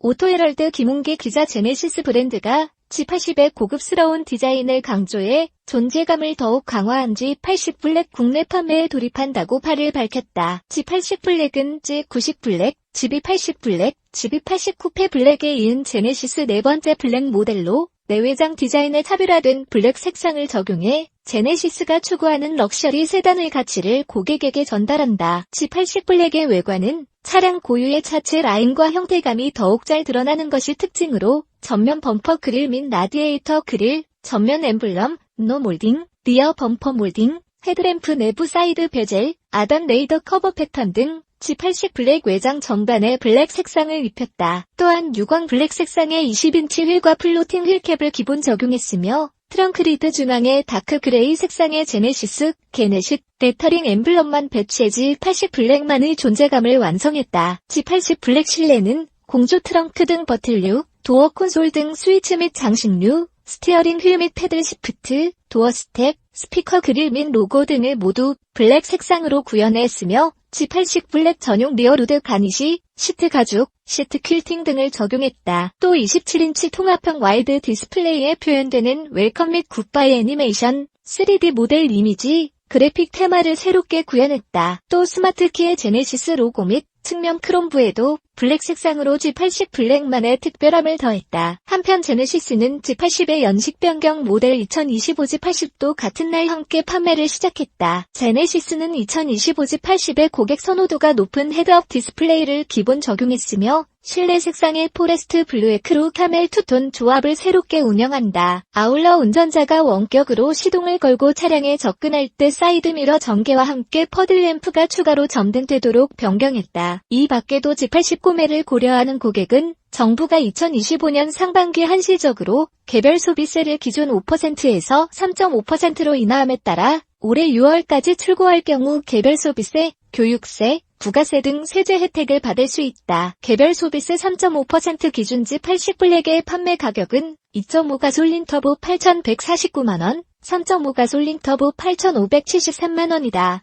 오토헤럴드 김웅기 기자 제네시스 브랜드가 G80의 고급스러운 디자인을 강조해 존재감을 더욱 강화한 G80 블랙 국내 판매에 돌입한다고 8일 밝혔다. G80 블랙은 G90 블랙, GB80 블랙, GB80 쿠페 블랙에 이은 제네시스 네 번째 블랙 모델로 내외장 디자인에 차별화된 블랙 색상을 적용해 제네시스가 추구하는 럭셔리 세단의 가치를 고객에게 전달한다. G80 블랙의 외관은 차량 고유의 차체 라인과 형태감이 더욱 잘 드러나는 것이 특징으로 전면 범퍼 그릴 및 라디에이터 그릴, 전면 엠블럼, 노 몰딩, 리어 범퍼 몰딩, 헤드램프 내부 사이드 베젤, 아담 레이더 커버 패턴 등 G80 블랙 외장 전반에 블랙 색상을 입혔다. 또한 유광 블랙 색상의 20인치 휠과 플로팅 휠캡을 기본 적용했으며 트렁크 리드 중앙에 다크 그레이 색상의 제네시스, 게네식, 레터링 엠블럼만 배치해 G80 블랙만의 존재감을 완성했다. G80 블랙 실내는 공조 트렁크 등 버틀류, 도어 콘솔 등 스위치 및 장식류, 스티어링 휠 및 패들 시프트, 도어 스텝, 스피커 그릴 및 로고 등을 모두 블랙 색상으로 구현했으며 G80 블랙 전용 리어로드 가니시, 시트 가죽, 시트 퀼팅 등을 적용했다. 또 27인치 통합형 와이드 디스플레이에 표현되는 웰컴 및 굿바이 애니메이션, 3D 모델 이미지, 그래픽 테마를 새롭게 구현했다. 또 스마트키의 제네시스 로고 및 측면 크롬부에도 블랙 색상으로 G80 블랙만의 특별함을 더했다. 한편 제네시스는 G80의 연식 변경 모델 2025 G80도 같은 날 함께 판매를 시작했다. 제네시스는 2025 G80의 고객 선호도가 높은 헤드업 디스플레이를 기본 적용했으며 실내 색상의 포레스트 블루의 크루 카멜 투톤 조합을 새롭게 운영한다. 아울러 운전자가 원격으로 시동을 걸고 차량에 접근할 때 사이드미러 전개와 함께 퍼들램프가 추가로 점등되도록 변경했다. 이 밖에도 G80 구매를 고려하는 고객은 정부가 2025년 상반기 한시적으로 개별 소비세를 기존 5%에서 3.5%로 인하함에 따라 올해 6월까지 출고할 경우 개별 소비세, 교육세, 부가세 등 세제 혜택을 받을 수 있다. 개별 소비세 3.5% 기준지 80블랙의 판매 가격은 2.5 가솔린 터보 8,149만원, 3.5 가솔린 터보 8,573만원이다.